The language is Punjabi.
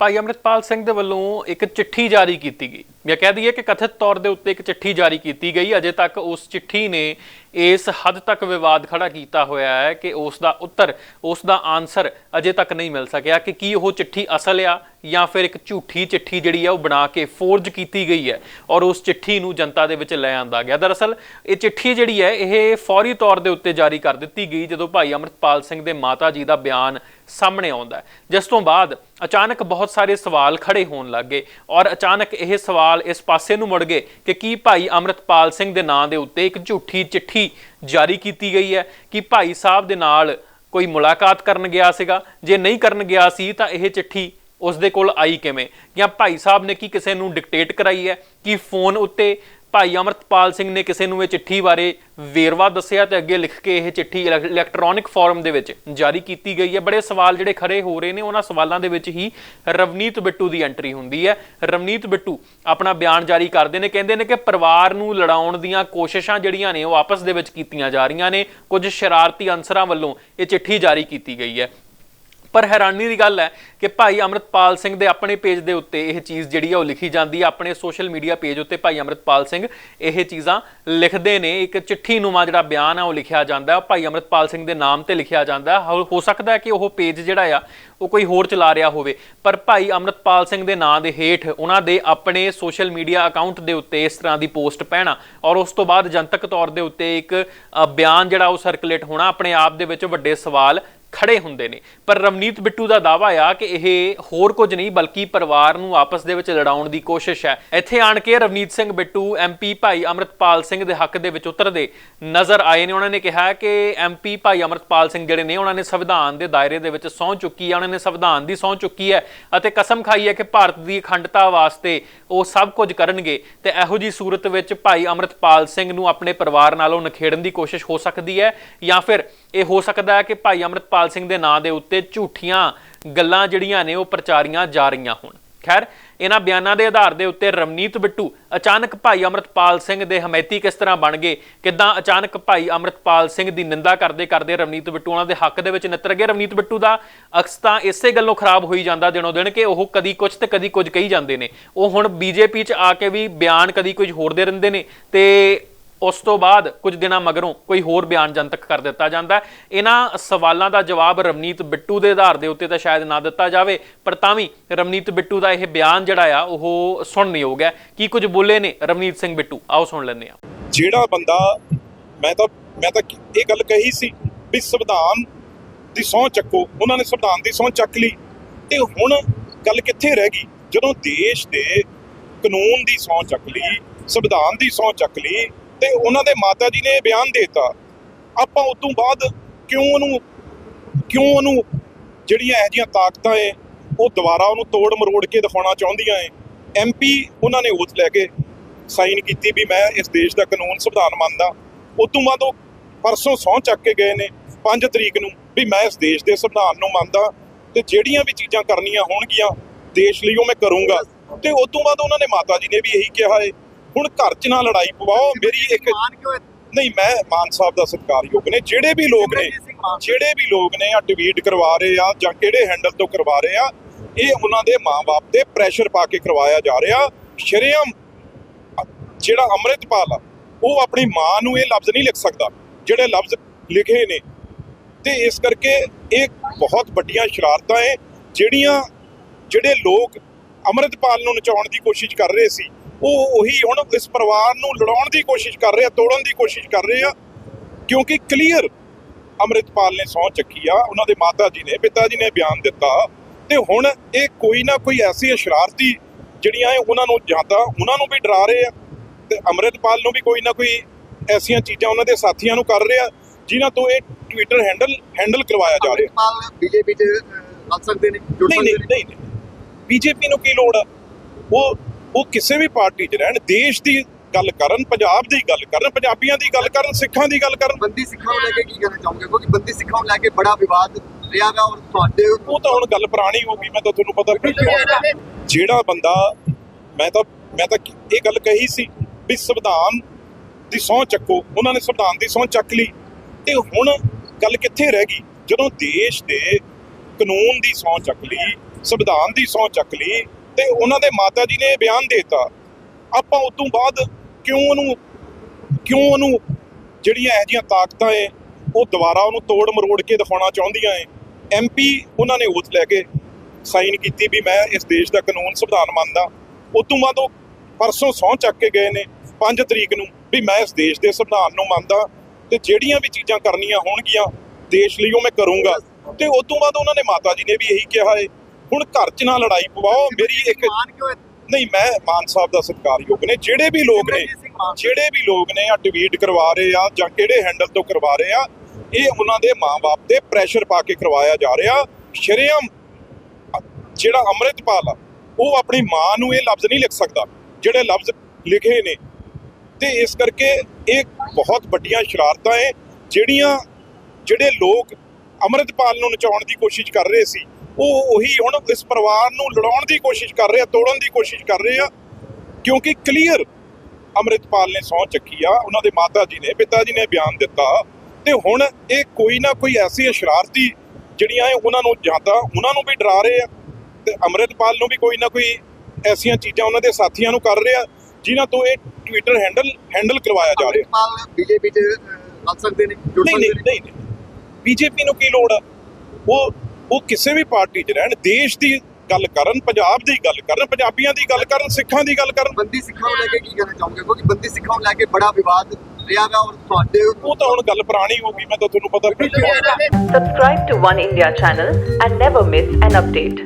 ਭਾਈ ਅੰਮ੍ਰਿਤਪਾਲ ਸਿੰਘ ਦੇ ਵੱਲੋਂ ਇੱਕ ਚਿੱਠੀ ਜਾਰੀ ਕੀਤੀ ਗਈ। ਜਾਂ ਕਹਿ ਦਈਏ ਕਿ ਕਥਿਤ ਤੌਰ ਦੇ ਉੱਤੇ ਇੱਕ ਚਿੱਠੀ ਜਾਰੀ ਕੀਤੀ ਗਈ, ਅਜੇ ਤੱਕ ਉਸ ਚਿੱਠੀ ਨੇ ਇਸ ਹੱਦ ਤੱਕ ਵਿਵਾਦ ਖੜਾ ਕੀਤਾ ਹੋਇਆ ਹੈ ਕਿ ਉਸ ਦਾ ਉੱਤਰ, ਉਸ ਦਾ ਆਨਸਰ ਅਜੇ ਤੱਕ ਨਹੀਂ ਮਿਲ ਸਕਿਆ ਕਿ ਕੀ ਉਹ ਚਿੱਠੀ ਅਸਲ ਆ ਜਾਂ ਫਿਰ ਇੱਕ ਝੂਠੀ ਚਿੱਠੀ ਜਿਹੜੀ ਆ ਉਹ ਬਣਾ ਕੇ ਫੋਰਜ ਕੀਤੀ ਗਈ ਹੈ ਔਰ ਉਸ ਚਿੱਠੀ ਨੂੰ ਜਨਤਾ ਦੇ ਵਿੱਚ ਲੈ ਆਂਦਾ ਗਿਆ। ਦਰਅਸਲ ਇਹ ਚਿੱਠੀ ਜਿਹੜੀ ਹੈ, ਇਹ ਫੌਰੀ ਤੌਰ ਦੇ ਉੱਤੇ ਜਾਰੀ ਕਰ ਦਿੱਤੀ ਗਈ ਜਦੋਂ ਭਾਈ ਅੰਮ੍ਰਿਤਪਾਲ ਸਿੰਘ ਦੇ ਮਾਤਾ ਜੀ ਦਾ ਬਿਆਨ ਸਾਹਮਣੇ ਆਉਂਦਾ ਜਿਸ ਤੋਂ ਬਾਅਦ ਅਚਾਨਕ ਬਹੁਤ ਸਾਰੇ ਸਵਾਲ ਖੜੇ ਹੋਣ ਲੱਗੇ ਔਰ ਅਚਾਨਕ ਇਹ ਸਵਾਲ ਇਸ ਪਾਸੇ ਨੂੰ ਮੁੜ ਗਏ ਕਿ ਕੀ ਭਾਈ ਅੰਮ੍ਰਿਤਪਾਲ ਸਿੰਘ ਦੇ ਨਾਂ ਦੇ ਉੱਤੇ ਇੱਕ ਝੂਠੀ ਚਿੱਠੀ ਜਾਰੀ ਕੀਤੀ ਗਈ ਹੈ? ਕਿ ਭਾਈ ਸਾਹਿਬ ਦੇ ਨਾਲ ਕੋਈ ਮੁਲਾਕਾਤ ਕਰਨ ਗਿਆ ਸੀਗਾ? ਜੇ ਨਹੀਂ ਕਰਨ ਗਿਆ ਸੀ ਤਾਂ ਇਹ ਚਿੱਠੀ ਉਸ ਦੇ ਕੋਲ ਆਈ ਕਿਵੇਂ? ਜਾਂ ਭਾਈ ਸਾਹਿਬ ਨੇ ਕੀ ਕਿਸੇ ਨੂੰ ਡਿਕਟੇਟ ਕਰਾਈ ਹੈ? ਕਿ ਫੋਨ ਉੱਤੇ ਭਾਈ ਅਮਰਤਪਾਲ ਸਿੰਘ ਨੇ ਕਿਸੇ ਨੂੰ ਇਹ ਚਿੱਠੀ ਬਾਰੇ ਵੇਰਵਾ ਦੱਸਿਆ ਤੇ ਅੱਗੇ ਲਿਖ ਕੇ ਇਹ ਚਿੱਠੀ ਇਲੈਕ- ਇਲੈਕਟ੍ਰੋਨਿਕ ਫਾਰਮ ਦੇ ਵਿੱਚ ਜਾਰੀ ਕੀਤੀ ਗਈ ਹੈ। ਬੜੇ ਸਵਾਲ ਜਿਹੜੇ ਖੜੇ ਹੋ ਰਹੇ ਨੇ, ਉਹਨਾਂ ਸਵਾਲਾਂ ਦੇ ਵਿੱਚ ਹੀ ਰਵਨੀਤ ਬਿੱਟੂ ਦੀ ਐਂਟਰੀ ਹੁੰਦੀ ਹੈ। ਰਵਨੀਤ ਬਿੱਟੂ ਆਪਣਾ ਬਿਆਨ ਜਾਰੀ ਕਰਦੇ ਨੇ, ਕਹਿੰਦੇ ਨੇ ਕਿ ਪਰਿਵਾਰ ਨੂੰ ਲੜਾਉਣ ਦੀਆਂ ਕੋਸ਼ਿਸ਼ਾਂ ਜਿਹੜੀਆਂ ਨੇ ਉਹ ਆਪਸ ਦੇ ਵਿੱਚ ਕੀਤੀਆਂ ਜਾ ਰਹੀਆਂ ਨੇ। ਕੁਝ ਸ਼ਰਾਰਤੀ ਅਨਸਰਾਂ ਵੱਲੋਂ ਇਹ ਚਿੱਠੀ ਜਾਰੀ ਕੀਤੀ ਗਈ ਹੈ। ਪਰ ਹੈਰਾਨੀ ਦੀ ਗੱਲ ਹੈ ਕਿ ਭਾਈ ਅਮਰਤਪਾਲ ਸਿੰਘ ਦੇ ਆਪਣੇ ਪੇਜ ਦੇ ਉੱਤੇ ਇਹ ਚੀਜ਼ ਜਿਹੜੀ ਆ ਉਹ ਲਿਖੀ ਜਾਂਦੀ ਹੈ ਆਪਣੇ ਸੋਸ਼ਲ ਮੀਡੀਆ ਪੇਜ ਉੱਤੇ ਭਾਈ ਅਮਰਤਪਾਲ ਸਿੰਘ ਇਹ ਚੀਜ਼ਾਂ ਲਿਖਦੇ ਨੇ। ਇੱਕ ਚਿੱਠੀ ਨੂਮਾ ਜਿਹੜਾ ਬਿਆਨ ਆ ਉਹ ਲਿਖਿਆ ਜਾਂਦਾ ਹੈ ਭਾਈ ਅਮਰਤਪਾਲ ਸਿੰਘ ਦੇ ਨਾਮ ਤੇ ਲਿਖਿਆ ਜਾਂਦਾ। ਹੋ- ਹੋ ਸਕਦਾ ਹੈ ਕਿ ਉਹ ਪੇਜ ਜਿਹੜਾ ਆ, ਉਹ ਕੋਈ ਹੋਰ ਚਲਾ ਰਿਹਾ ਹੋਵੇ, ਪਰ ਭਾਈ ਅਮਰਤਪਾਲ ਸਿੰਘ ਦੇ ਨਾਂ ਦੇ ਹੇਠ ਉਹਨਾਂ ਦੇ ਆਪਣੇ ਸੋਸ਼ਲ ਮੀਡੀਆ ਅਕਾਊਂਟ ਦੇ ਉੱਤੇ ਇਸ ਤਰ੍ਹਾਂ ਦੀ ਪੋਸਟ ਪੈਣਾ ਔਰ ਉਸ ਤੋਂ ਬਾਅਦ ਜਨਤਕ ਤੌਰ ਦੇ ਉੱਤੇ ਇੱਕ ਬਿਆਨ ਜਿਹੜਾ ਉਹ ਸਰਕੂਲੇਟ ਹੋਣਾ, ਆਪਣੇ ਆਪ ਦੇ ਵਿੱਚ ਵੱਡੇ ਸਵਾਲ ਖੜੇ ਹੁੰਦੇ ਨੇ। ਪਰ ਰਵਨੀਤ ਬਿੱਟੂ ਦਾ ਦਾਵਾ ਆ ਕਿ ਇਹ ਹੋਰ ਕੁਝ ਨਹੀਂ, ਬਲਕਿ ਪਰਿਵਾਰ ਨੂੰ ਆਪਸ ਦੇ ਵਿੱਚ ਲੜਾਉਣ ਦੀ ਕੋਸ਼ਿਸ਼ ਹੈ। ਇੱਥੇ ਆਣ ਕੇ ਰਵਨੀਤ ਸਿੰਘ ਬਿੱਟੂ ਐਮਪੀ ਭਾਈ ਅਮਰਤਪਾਲ ਸਿੰਘ ਦੇ ਹੱਕ ਦੇ ਵਿੱਚ ਉਤਰਦੇ ਨਜ਼ਰ ਆਏ ਨੇ। ਉਹਨਾਂ ਨੇ ਕਿਹਾ ਕਿ ਐਮਪੀ ਭਾਈ ਅਮਰਤਪਾਲ ਸਿੰਘ ਜਿਹੜੇ ਨੇ, ਉਹਨਾਂ ਨੇ ਸੰਵਿਧਾਨ ਦੇ ਦਾਇਰੇ ਦੇ ਵਿੱਚ ਸਹੁੰ ਚੁੱਕੀ ਹੈ ਉਹਨਾਂ ਨੇ ਸੰਵਿਧਾਨ ਦੀ ਸਹੁੰ ਚੁੱਕੀ ਹੈ ਅਤੇ ਕਸਮ ਖਾਈ ਹੈ ਕਿ ਭਾਰਤ ਦੀ ਅਖੰਡਤਾ ਵਾਸਤੇ ਉਹ ਸਭ ਕੁਝ ਕਰਨਗੇ। ਤੇ ਇਹੋ ਜੀ ਸੂਰਤ ਵਿੱਚ ਭਾਈ ਅਮਰਤਪਾਲ ਸਿੰਘ ਨੂੰ ਆਪਣੇ ਪਰਿਵਾਰ ਨਾਲੋਂ ਨਖੇੜਨ ਦੀ ਕੋਸ਼ਿਸ਼ ਹੋ ਸਕਦੀ ਹੈ ਜਾਂ ਫਿਰ ਇਹ ਹੋ ਸਕਦਾ ਹੈ ਕਿ ਭਾਈ ਅਮਰਤਪਾਲ ਸਿੰਘ ਦੇ ਨਾਂ ਦੇ ਉੱਤੇ ਝੂਠੀਆਂ ਗੱਲਾਂ ਜਿਹੜੀਆਂ ਨੇ ਉਹ ਪ੍ਰਚਾਰੀਆਂ ਜਾ ਰਹੀਆਂ ਹੋਣ। ਖੈਰ, ਇਹਨਾਂ ਬਿਆਨਾਂ ਦੇ ਆਧਾਰ ਦੇ ਉੱਤੇ ਰਵਨੀਤ ਬਿੱਟੂ, ਅਚਾਨਕ ਭਾਈ ਅਮਰਤਪਾਲ ਸਿੰਘ ਦੇ ਹਮੈਤੀ ਕਿਸ ਤਰ੍ਹਾਂ ਬਣ ਗਏ, ਕਿਦਾਂ ਅਚਾਨਕ ਭਾਈ ਅਮਰਤਪਾਲ ਸਿੰਘ ਦੀ ਨਿੰਦਾ ਕਰਦੇ ਕਰਦੇ ਰਵਨੀਤ ਬਿੱਟੂ ਉਹਨਾਂ ਦੇ ਹੱਕ ਦੇ ਵਿੱਚ ਨਿੱਤਰ ਗਏ। ਰਵਨੀਤ ਬਿੱਟੂ ਦਾ ਅਕਸ ਤਾਂ ਇਸੇ ਗੱਲੋਂ ਖਰਾਬ ਹੋਈ ਜਾਂਦਾ ਦਿਨੋਂ ਦਿਨ ਕਿ ਉਹ ਕਦੀ ਕੁਝ ਤੇ ਕਦੀ ਕੁਝ ਕਹੀ ਜਾਂਦੇ ਨੇ। ਉਹ ਹੁਣ ਬੀਜੇਪੀ 'ਚ ਆ ਕੇ ਵੀ ਬਿਆਨ ਕਦੀ ਕੁਝ ਹੋਰ ਦੇ ਰਹਿੰਦੇ ਨੇ ਤੇ ਉਸ ਤੋਂ ਬਾਅਦ ਕੁਝ ਦਿਨਾਂ ਮਗਰੋਂ ਕੋਈ ਹੋਰ ਬਿਆਨ ਜਨਤਕ ਕਰ ਦਿੱਤਾ ਜਾਂਦਾ ਇਹਨਾਂ ਸਵਾਲਾਂ ਦਾ ਜਵਾਬ ਰਵਨੀਤ ਬਿੱਟੂ ਦੇ ਆਧਾਰ ਦੇ ਉੱਤੇ ਤਾਂ ਸ਼ਾਇਦ ਨਾ ਦਿੱਤਾ ਜਾਵੇ, ਪਰ ਤਾਂ ਵੀ ਰਵਨੀਤ ਬਿੱਟੂ ਦਾ ਇਹ ਬਿਆਨ ਜਿਹੜਾ ਆ, ਉਹ ਸੁਣਨਯੋਗ ਹੈ। ਕੀ ਕੁਝ ਬੋਲੇ ਨੇ ਰਵਨੀਤ ਸਿੰਘ ਬਿੱਟੂ? ਆਓ ਸੁਣ ਲੈਂਦੇ ਆ ਜਿਹੜਾ ਬੰਦਾ, ਮੈਂ ਤਾਂ ਮੈਂ ਤਾਂ ਇਹ ਗੱਲ ਕਹੀ ਸੀ ਵੀ ਸੰਵਿਧਾਨ ਦੀ ਸਹੁੰ ਚੱਕੋ, ਉਹਨਾਂ ਨੇ ਸੰਵਿਧਾਨ ਦੀ ਸਹੁੰ ਚੱਕ ਲਈ। ਤੇ ਹੁਣ ਗੱਲ ਕਿੱਥੇ ਰਹਿ ਗਈ? ਜਦੋਂ ਦੇਸ਼ ਦੇ ਕਾਨੂੰਨ ਦੀ ਸਹੁੰ ਚੱਕ ਲਈ, ਸੰਵਿਧਾਨ ਦੀ ਸਹੁੰ ਚੱਕ ਲਈ ਤੇ ਉਹਨਾਂ ਦੇ ਮਾਤਾ ਜੀ ਨੇ ਇਹ ਬਿਆਨ ਦੇਤਾ। ਆਪਾਂ ਉਸ ਤੋਂ ਬਾਅਦ ਕਿਉਂ ਉਹਨੂੰ ਕਿਉਂ ਉਹਨੂੰ ਜਿਹੜੀਆਂ ਇਹੋ ਜਿਹੀਆਂ ਤਾਕਤਾਂ ਏ, ਉਹ ਦੁਬਾਰਾ ਉਹਨੂੰ ਤੋੜ ਮਰੋੜ ਕੇ ਦਿਖਾਉਣਾ ਚਾਹੁੰਦੀਆਂ ਏ। ਐਮਪੀ ਉਹਨਾਂ ਨੇ ਉਸ ਲੈ ਕੇ ਸਾਈਨ ਕੀਤੀ ਵੀ ਮੈਂ ਇਸ ਦੇਸ਼ ਦਾ ਕਾਨੂੰਨ ਸੰਵਿਧਾਨ ਮੰਨਦਾ। ਉਸ ਤੋਂ ਬਾਅਦ ਉਹ ਪਰਸੋਂ ਸਹੁੰ ਚੱਕ ਕੇ ਗਏ ਨੇ 5 ਤਰੀਕ ਨੂੰ ਵੀ ਮੈਂ ਇਸ ਦੇਸ਼ ਦੇ ਸੰਵਿਧਾਨ ਨੂੰ ਮੰਨਦਾ ਤੇ ਜਿਹੜੀਆਂ ਵੀ ਚੀਜ਼ਾਂ ਕਰਨੀਆਂ ਹੋਣਗੀਆਂ, ਦੇਸ਼ ਲਈ ਉਹ ਮੈਂ ਕਰੂੰਗਾ। ਤੇ ਉਸ ਤੋਂ ਬਾਅਦ ਉਹਨਾਂ ਨੇ ਮਾਤਾ ਜੀ ਨੇ ਵੀ ਇਹੀ ਕਿਹਾ ਏ ਹੁਣ ਘਰ 'ਚ ਨਾ ਲੜਾਈ ਪਵਾਓ ਮੇਰੀ ਇੱਕ ਹੈ? ਨਹੀਂ ਮੈਂ ਮਾਨ ਸਾਹਿਬ ਦਾ ਸਤਿਕਾਰਯੋਗ ਨੇ ਜਿਹੜੇ ਵੀ ਲੋਕ ਨੇ। ਜਿਹੜੇ ਵੀ ਲੋਕ ਨੇ ਆ ਟਵੀਟ ਕਰਵਾ ਰਹੇ ਆ ਜਾਂ ਕਿਹੜੇ ਹੈਂਡਲ ਤੋਂ ਕਰਵਾ ਰਹੇ ਆ ਇਹ ਉਹਨਾਂ ਦੇ ਮਾਪੇ ਤੇ ਪ੍ਰੈਸ਼ਰ ਪਾ ਕੇ ਕਰਵਾਇਆ ਜਾ ਰਿਹਾ ਸ਼ਰੇਆਮ ਜਿਹੜਾ ਅੰਮ੍ਰਿਤਪਾਲ ਆ ਉਹ ਆਪਣੀ ਮਾਂ ਨੂੰ ਇਹ ਲਫ਼ਜ਼ ਨਹੀਂ ਲਿਖ ਸਕਦਾ ਜਿਹੜੇ ਲਫ਼ਜ਼ ਲਿਖੇ ਨੇ ਤੇ ਇਸ ਕਰਕੇ ਇਹ ਬਹੁਤ ਵੱਡੀਆਂ ਸ਼ਰਾਰਤਾਂ ਏ ਜਿਹੜੀਆਂ ਜਿਹੜੇ ਲੋਕ ਅੰਮ੍ਰਿਤਪਾਲ ਨੂੰ ਨਚਾਉਣ ਦੀ ਕੋਸ਼ਿਸ਼ ਕਰ ਰਹੇ ਸੀ ਉਹ ਉਹੀ ਹੁਣ ਇਸ ਪਰਿਵਾਰ ਨੂੰ ਲੜਾਉਣ ਦੀ ਕੋਸ਼ਿਸ਼ ਕਰ ਰਹੇ ਆ ਤੋੜਨ ਦੀ ਕੋਸ਼ਿਸ਼ ਕਰ ਰਹੇ ਆ। ਕਿਉਂਕਿ ਕਲੀਅਰ ਅੰਮ੍ਰਿਤਪਾਲ ਨੇ ਸਹੁੰ ਚੱਕੀ ਆ ਉਹਨਾਂ ਦੇ ਮਾਤਾ ਜੀ ਨੇ ਪਿਤਾ ਜੀ ਨੇ ਬਿਆਨ ਦਿੱਤਾ ਤੇ ਹੁਣ ਇਹ ਕੋਈ ਨਾ ਕੋਈ ਐਸੀ ਸ਼ਰਾਰਤੀ ਜਿਹੜੀਆਂ ਇਹ ਉਹਨਾਂ ਨੂੰ ਜਾਂਦਾ ਉਹਨਾਂ ਨੂੰ ਵੀ ਡਰਾ ਰਹੇ ਆ ਤੇ ਅੰਮ੍ਰਿਤਪਾਲ ਨੂੰ ਵੀ ਕੋਈ ਨਾ ਕੋਈ ਐਸੀਆਂ ਚੀਜ਼ਾਂ ਉਹਨਾਂ ਦੇ ਸਾਥੀਆਂ ਨੂੰ ਕਰ ਰਹੇ ਆ ਜਿਨ੍ਹਾਂ ਤੋਂ ਇਹ ਟਵਿੱਟਰ ਹੈਂਡਲ ਹੈਂਡਲ ਕਰਵਾਇਆ ਜਾ ਰਿਹਾ। ਅੰਮ੍ਰਿਤਪਾਲ ਬੀਜੇਪੀ ਚ ਲੱਗ ਸਕਦੇ ਨੇ ਜੁੜ ਸਕਦੇ ਨਹੀਂ ਨਹੀਂ। ਬੀਜੇਪੀ ਨੂੰ ਕੀ ਲੋੜ ਆ? ਉਹ ਉਹ ਕਿਸੇ ਵੀ ਪਾਰਟੀ 'ਚ ਰਹਿਣ ਦੇਸ਼ ਦੀ ਗੱਲ ਕਰਨ ਪੰਜਾਬ ਦੀ ਗੱਲ ਕਰਨ ਪੰਜਾਬੀਆਂ ਦੀ ਗੱਲ ਕਰਨ ਸਿੱਖਾਂ ਦੀ ਗੱਲ ਕਰਨ। ਬੰਦੀ ਸਿੱਖਾਂ ਨੂੰ ਲੈ ਕੇ ਕੀ ਕਹਿਣਾ ਚਾਹੋਗੇ? ਕਿਉਂਕਿ ਬੰਦੀ ਸਿੱਖਾਂ ਨੂੰ ਲੈ ਕੇ ਬੜਾ ਵਿਵਾਦ ਰਿਹਾ ਗਾ ਔਰ ਤੁਹਾਡੇ ਉਹ ਤਾਂ ਹੁਣ ਗੱਲ ਪੁਰਾਣੀ ਹੋ ਗਈ ਮੈਂ ਤਾਂ ਤੁਹਾਨੂੰ ਪਤਾ ਜਿਹੜਾ ਬੰਦਾ ਮੈਂ ਤਾਂ ਮੈਂ ਤਾਂ ਇਹ ਗੱਲ ਕਹੀ ਸੀ ਵੀ ਸੰਵਿਧਾਨ ਦੀ ਸਹੁੰ ਚੱਕੋ ਉਹਨਾਂ ਨੇ ਸੰਵਿਧਾਨ ਦੀ ਸਹੁੰ ਚੱਕ ਲਈ। ਤੇ ਹੁਣ ਗੱਲ ਕਿੱਥੇ ਰਹਿ ਗਈ? ਜਦੋਂ ਦੇਸ਼ ਦੇ ਕਾਨੂੰਨ ਦੀ ਸਹੁੰ ਚੱਕ ਲਈ ਸੰਵਿਧਾਨ ਦੀ ਸਹੁੰ ਚੱਕ ਲਈ ਤੇ ਉਹਨਾਂ ਦੇ ਮਾਤਾ ਜੀ ਨੇ ਇਹ ਬਿਆਨ ਦੇਤਾ। ਆਪਾਂ ਉਸ ਤੋਂ ਬਾਅਦ ਕਿਉਂ ਉਹਨੂੰ ਕਿਉਂ ਉਹਨੂੰ ਜਿਹੜੀਆਂ ਇਹੋ ਜਿਹੀਆਂ ਤਾਕਤਾਂ ਏ, ਉਹ ਦੁਬਾਰਾ ਉਹਨੂੰ ਤੋੜ ਮਰੋੜ ਕੇ ਦਿਖਾਉਣਾ ਚਾਹੁੰਦੀਆਂ ਏ। ਐਮਪੀ ਉਹਨਾਂ ਨੇ ਉਥ ਲੈ ਕੇ ਸਾਈਨ ਕੀਤੀ ਵੀ ਮੈਂ ਇਸ ਦੇਸ਼ ਦਾ ਕਾਨੂੰਨ ਸੰਵਿਧਾਨ ਮੰਨਦਾ। ਉਸ ਤੋਂ ਬਾਅਦ ਉਹ ਪਰਸੋਂ ਸਹੁੰ ਚੱਕ ਕੇ ਗਏ ਨੇ 5 ਤਰੀਕ ਨੂੰ ਵੀ ਮੈਂ ਇਸ ਦੇਸ਼ ਦੇ ਸੰਵਿਧਾਨ ਨੂੰ ਮੰਨਦਾ ਤੇ ਜਿਹੜੀਆਂ ਵੀ ਚੀਜ਼ਾਂ ਕਰਨੀਆਂ ਹੋਣਗੀਆਂ ਦੇਸ਼ ਲਈ ਉਹ ਮੈਂ ਕਰੂੰਗਾ। ਤੇ ਉਸ ਤੋਂ ਬਾਅਦ ਉਹਨਾਂ ਨੇ ਮਾਤਾ ਜੀ ਨੇ ਵੀ ਇਹੀ ਕਿਹਾ ਏ ਹੁਣ ਘਰ 'ਚ ਨਾ ਲੜਾਈ ਪਵਾਓ ਮੇਰੀ ਇੱਕ ਹੈ ਨਹੀਂ ਮੈਂ ਮਾਨ ਸਾਹਿਬ ਦਾ ਸਤਿਕਾਰਯੋਗ ਨੇ। ਜਿਹੜੇ ਵੀ ਲੋਕ ਨੇ। ਜਿਹੜੇ ਵੀ ਲੋਕ ਨੇ ਆ ਟਵੀਟ ਕਰਵਾ ਰਹੇ ਆ ਜਾਂ ਕਿਹੜੇ ਹੈਂਡਲ ਤੋਂ ਕਰਵਾ ਰਹੇ ਆ ਇਹ ਉਹਨਾਂ ਦੇ ਮਾਪੇ ਤੇ ਪ੍ਰੈਸ਼ਰ ਪਾ ਕੇ ਕਰਵਾਇਆ ਜਾ ਰਿਹਾ। ਸ਼ਰੇਆਮ ਜਿਹੜਾ ਅੰਮ੍ਰਿਤਪਾਲ ਆ ਉਹ ਆਪਣੀ ਮਾਂ ਨੂੰ ਇਹ ਲਫ਼ਜ਼ ਨਹੀਂ ਲਿਖ ਸਕਦਾ। ਜਿਹੜੇ ਲਫ਼ਜ਼ ਲਿਖੇ ਨੇ। ਤੇ ਇਸ ਕਰਕੇ ਇਹ ਬਹੁਤ ਵੱਡੀਆਂ ਸ਼ਰਾਰਤਾਂ ਏ ਜਿਹੜੀਆਂ ਜਿਹੜੇ ਲੋਕ ਅੰਮ੍ਰਿਤਪਾਲ ਨੂੰ ਨਚਾਉਣ ਦੀ ਕੋਸ਼ਿਸ਼ ਕਰ ਰਹੇ ਸੀ ਉਹ ਉਹੀ ਹੁਣ ਇਸ ਪਰਿਵਾਰ ਨੂੰ ਲੜਾਉਣ ਦੀ ਕੋਸ਼ਿਸ਼ ਕਰ ਰਹੇ ਆ ਤੋੜਨ ਦੀ ਕੋਸ਼ਿਸ਼ ਕਰ ਰਹੇ ਆ ਕਿਉਂਕਿ ਕਲੀਅਰ ਅੰਮ੍ਰਿਤਪਾਲ ਨੇ ਸਹੁੰ ਚੱਕੀ ਆ ਉਹਨਾਂ ਦੇ ਮਾਤਾ ਜੀ ਨੇ ਪਿਤਾ ਜੀ ਨੇ ਬਿਆਨ ਦਿੱਤਾ ਤੇ ਹੁਣ ਇਹ ਕੋਈ ਨਾ ਕੋਈ ਐਸੀ ਸ਼ਰਾਰਤੀ ਜਿਹੜੀਆਂ ਇਹ ਉਹਨਾਂ ਨੂੰ ਜਾਂ ਤਾਂ ਉਹਨਾਂ ਨੂੰ ਵੀ ਡਰਾ ਰਹੇ ਆ ਤੇ ਅੰਮ੍ਰਿਤਪਾਲ ਨੂੰ ਵੀ ਕੋਈ ਨਾ ਕੋਈ ਐਸੀਆਂ ਚੀਜ਼ਾਂ ਉਹਨਾਂ ਦੇ ਸਾਥੀਆਂ ਨੂੰ ਕਰ ਰਹੇ ਆ ਜਿਨ੍ਹਾਂ ਤੋਂ ਇਹ ਟਵਿੱਟਰ ਹੈਂਡਲ ਹੈਂਡਲ ਕਰਵਾਇਆ ਜਾ ਰਿਹਾ। ਅੰਮ੍ਰਿਤਪਾਲ ਬੀਜੇਪੀ ਚ ਲੱਗ ਸਕਦੇ ਨੇ ਜੁੜ ਸਕਦੇ ਨਹੀਂ ਨੇ? ਨਹੀਂ ਬੀਜੇਪੀ ਨੂੰ ਕੀ ਲੋੜ ਆ? ਉਹ ਉਹ ਕਿਸੇ ਵੀ ਪਾਰਟੀ 'ਚ ਰਹਿਣ ਦੇਸ਼ ਦੀ ਗੱਲ ਕਰਨ ਪੰਜਾਬ ਦੀ ਗੱਲ ਕਰਨ ਪੰਜਾਬੀਆਂ ਦੀ ਗੱਲ ਕਰਨ ਸਿੱਖਾਂ ਦੀ ਗੱਲ ਕਰਨ ਬੰਦੀ ਸਿੱਖਾਂ ਨੂੰ ਲੈ ਕੇ ਕੀ ਕਹਿਣਾ ਚਾਹੋਗੇ ਕਿਉਂਕਿ ਬੰਦੀ ਸਿੱਖਾਂ ਨੂੰ ਲੈ ਕੇ ਬੜਾ ਵਿਵਾਦ ਰਿਹਾ ਔਰ ਤੁਹਾਡੇ ਉਹ ਤਾਂ ਹੁਣ ਗੱਲ ਪੁਰਾਣੀ ਹੋ ਗਈ ਮੈਂ ਤਾਂ ਤੁਹਾਨੂੰ ਪਤਾ Subscribe to One India channel and never miss an update.